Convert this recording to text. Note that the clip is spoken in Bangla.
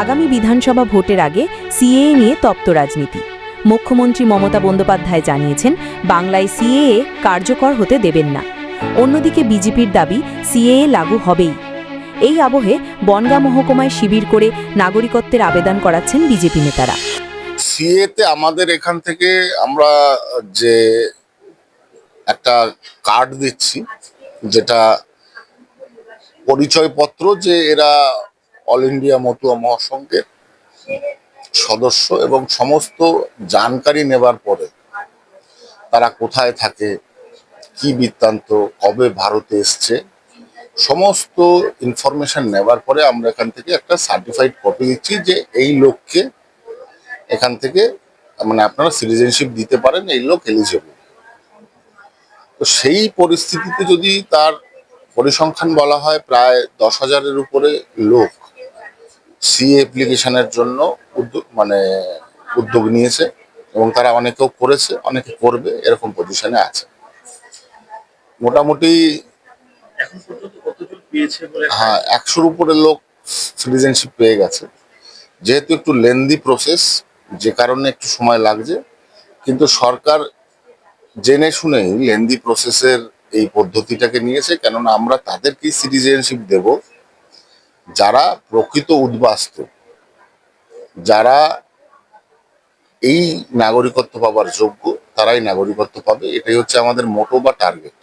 আগামী বিধানসভা ভোটের আগে সিএএ নিয়ে তপ্ত রাজনীতি। মুখ্যমন্ত্রী মমতা বন্দ্যোপাধ্যায় জানিয়েছেন, বাংলায় সিএএ কার্যকর হতে দেবেন না। অন্যদিকে বিজেপির দাবি সিএএ লাগু হবেই। এই আবহে বনগাঁ মহকুমায় শিবির করে নাগরিকত্বের আবেদন করাচ্ছেন বিজেপি নেতারা। সিএতে আমাদের এখান থেকে আমরা যে একটা কার্ড দিচ্ছি, যেটা পরিচয়পত্র যে এরা অল ইন্ডিয়া মতুয়া মহাসংঘের সদস্য এবং সমস্ত জানকারি নেবার পরে তারা কোথায় থাকে, কি বৃত্তান্ত, কবে ভারতে এসছে, সমস্ত ইনফরমেশন নেবার পরে আমরা এখান থেকে একটা সার্টিফাইড কপি দিচ্ছি যে এই লোককে এখান থেকে মানে আপনারা সিটিজেনশিপ দিতে পারেন, এই লোক এলিজেবল তো সেই পরিস্থিতিতে যদি তার পরিসংখ্যান বলা হয়, প্রায় দশ হাজারের উপরে লোক সি অ্যাপ্লিকেশনের জন্য উদ্যোগ মানে উদ্যোগ নিয়েছে এবং তারা অনেকেও করেছে অনেকে করবে এরকম পজিশনে আছে। মোটামুটি হ্যাঁ একশোর উপরে লোক সিটিজেনশিপ পেয়ে গেছে। যেহেতু একটু লেন্দি প্রসেস যে কারণে একটু সময় লাগছে কিন্তু সরকার জেনে শুনেই লেন্দি প্রসেসের এই পদ্ধতিটাকে নিয়েছে কেননা আমরা তাদেরকেই সিটিজেনশিপ দেব। যারা প্রকৃত উদ্বাস্তু, যারা এই নাগরিকত্ব পাবার যোগ্য, তারাই নাগরিকত্ব পাবে। এটাই হচ্ছে আমাদের মোটো বা টার্গেট